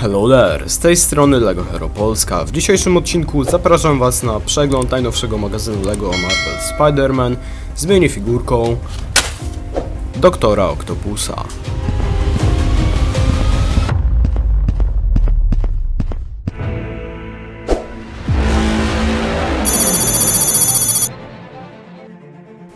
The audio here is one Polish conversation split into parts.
Hello there, z tej strony LEGO Hero Polska. W dzisiejszym odcinku zapraszam Was na przegląd najnowszego magazynu LEGO Marvel Spider-Man z minifigurką Doktora Octopusa.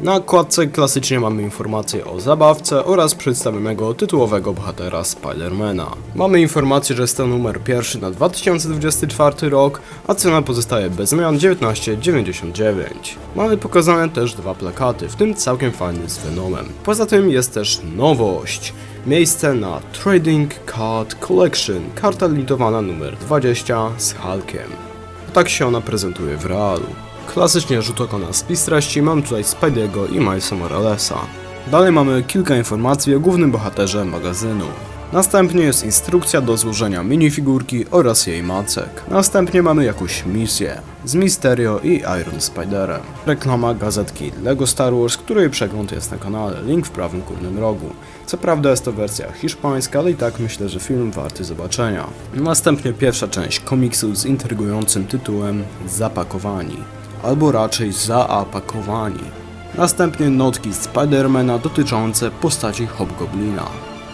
Na okładce klasycznie mamy informację o zabawce oraz przedstawionego tytułowego bohatera Spidermana. Mamy informację, że jest to numer pierwszy na 2024 rok, a cena pozostaje bez zmian 19,99. Mamy pokazane też dwa plakaty, w tym całkiem fajny z Venomem. Poza tym jest też nowość. Miejsce na Trading Card Collection, karta limitowana numer 20 z Hulkiem. Tak się ona prezentuje w realu. Klasycznie rzut oka na spis treści, mam tutaj Spidey'ego i Milesa Moralesa. Dalej mamy kilka informacji o głównym bohaterze magazynu. Następnie jest instrukcja do złożenia minifigurki oraz jej macek. Następnie mamy jakąś misję z Mysterio i Iron Spiderem. Reklama gazetki LEGO Star Wars, której przegląd jest na kanale, link w prawym górnym rogu. Co prawda jest to wersja hiszpańska, ale i tak myślę, że film warty zobaczenia. Następnie pierwsza część komiksu z intrygującym tytułem Zapakowani albo raczej zaapakowani. Następnie notki Spidermana dotyczące postaci Hobgoblina.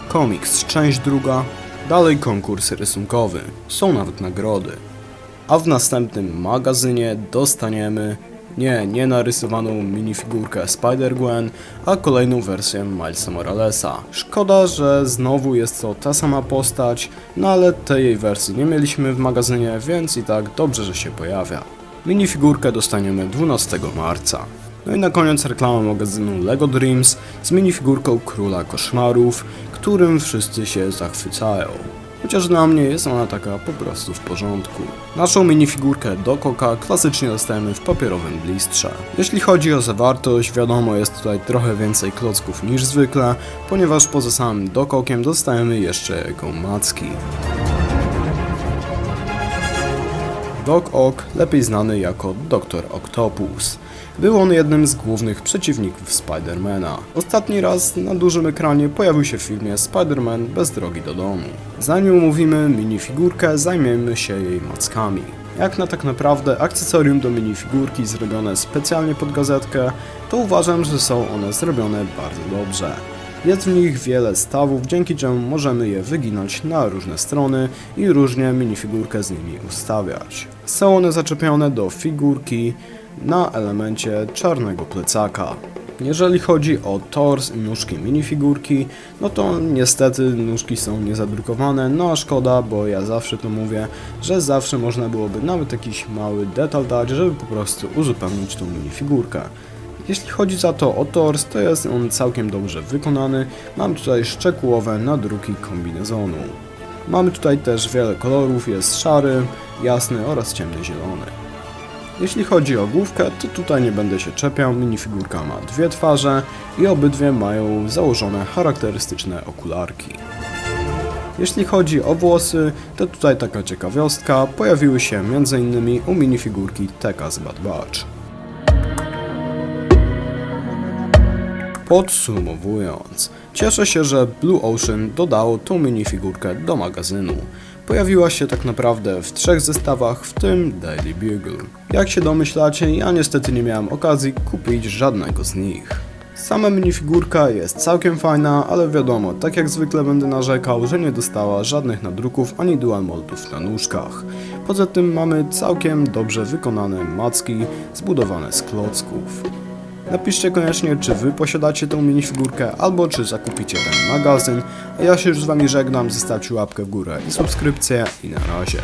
Komiks, część druga, dalej konkurs rysunkowy, są nawet nagrody. A w następnym magazynie dostaniemy nie, nie narysowaną minifigurkę Spider-Gwen, a kolejną wersję Milesa Moralesa. Szkoda, że znowu jest to ta sama postać, no ale tej jej wersji nie mieliśmy w magazynie, więc i tak dobrze, że się pojawia. Minifigurkę dostaniemy 12 marca. No i na koniec reklama magazynu LEGO Dreams z minifigurką Króla Koszmarów, którym wszyscy się zachwycają. Chociaż dla mnie jest ona taka po prostu w porządku. Naszą minifigurkę Dokoka klasycznie dostajemy w papierowym blistrze. Jeśli chodzi o zawartość, wiadomo jest tutaj trochę więcej klocków niż zwykle, ponieważ poza samym Dokokiem dostajemy jeszcze jego macki. Doc Ock, lepiej znany jako Dr. Octopus. Był on jednym z głównych przeciwników Spidermana. Ostatni raz na dużym ekranie pojawił się w filmie Spider-Man bez drogi do domu. Zanim omówimy minifigurkę, zajmiemy się jej mackami. Jak na tak naprawdę akcesorium do minifigurki zrobione specjalnie pod gazetkę, to uważam, że są one zrobione bardzo dobrze. Jest w nich wiele stawów, dzięki czemu możemy je wyginać na różne strony i różnie minifigurkę z nimi ustawiać. Są one zaczepione do figurki na elemencie czarnego plecaka. Jeżeli chodzi o tors i nóżki minifigurki, no to niestety nóżki są niezadrukowane, no a szkoda, bo ja zawsze to mówię, że zawsze można byłoby nawet jakiś mały detal dać, żeby po prostu uzupełnić tą minifigurkę. Jeśli chodzi za to o tors, to jest on całkiem dobrze wykonany. Mam tutaj szczegółowe nadruki kombinezonu. Mamy tutaj też wiele kolorów, jest szary, jasny oraz ciemny zielony. Jeśli chodzi o główkę, to tutaj nie będę się czepiał, minifigurka ma dwie twarze i obydwie mają założone charakterystyczne okularki. Jeśli chodzi o włosy, to tutaj taka ciekawostka, pojawiły się m.in. u minifigurki Teka z Bad Batch. Podsumowując, cieszę się, że Blue Ocean dodało tą minifigurkę do magazynu. Pojawiła się tak naprawdę w trzech zestawach, w tym Daily Bugle. Jak się domyślacie, ja niestety nie miałem okazji kupić żadnego z nich. Sama minifigurka jest całkiem fajna, ale wiadomo, tak jak zwykle będę narzekał, że nie dostała żadnych nadruków ani dual moldów na nóżkach. Poza tym mamy całkiem dobrze wykonane macki zbudowane z klocków. Napiszcie koniecznie, czy wy posiadacie tą minifigurkę, albo czy zakupicie ten magazyn. A ja się już z wami żegnam, zostawcie łapkę w górę i subskrypcję i na razie.